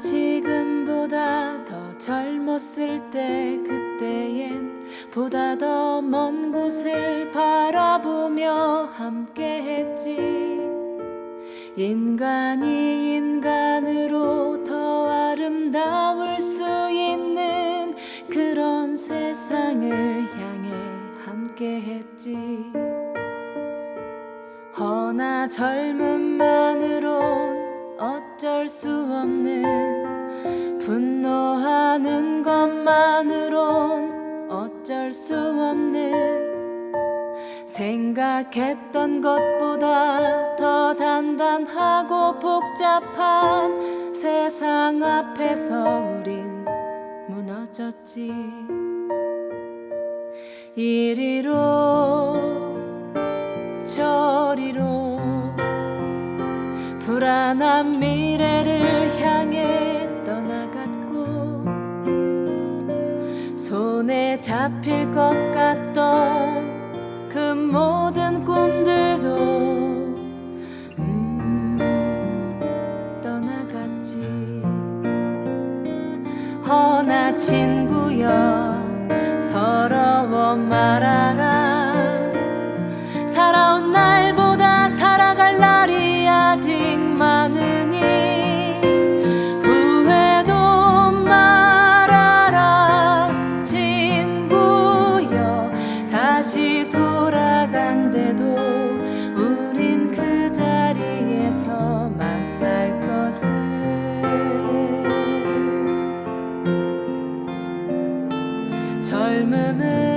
지금보다 더 젊었을 때 그때엔 보다 더 먼 곳을 바라보며 함께 했지. 인간이 인간으로 더 아름다울 수 있는 그런 세상을 향해 함께 했지. 허나 젊음만으론 어쩔 수 없는 분노하는 것만으론 어쩔 수 없는 생각했던 것보다 더 단단하고 복잡한 세상 앞에서 우린 무너졌지. 이리로 불안한 미래를 향해 떠나갔고 손에 잡힐 것 같던 그 모든 꿈들도 음, 떠나갔지. 허나 친구여 서러워 말아 Tölmeme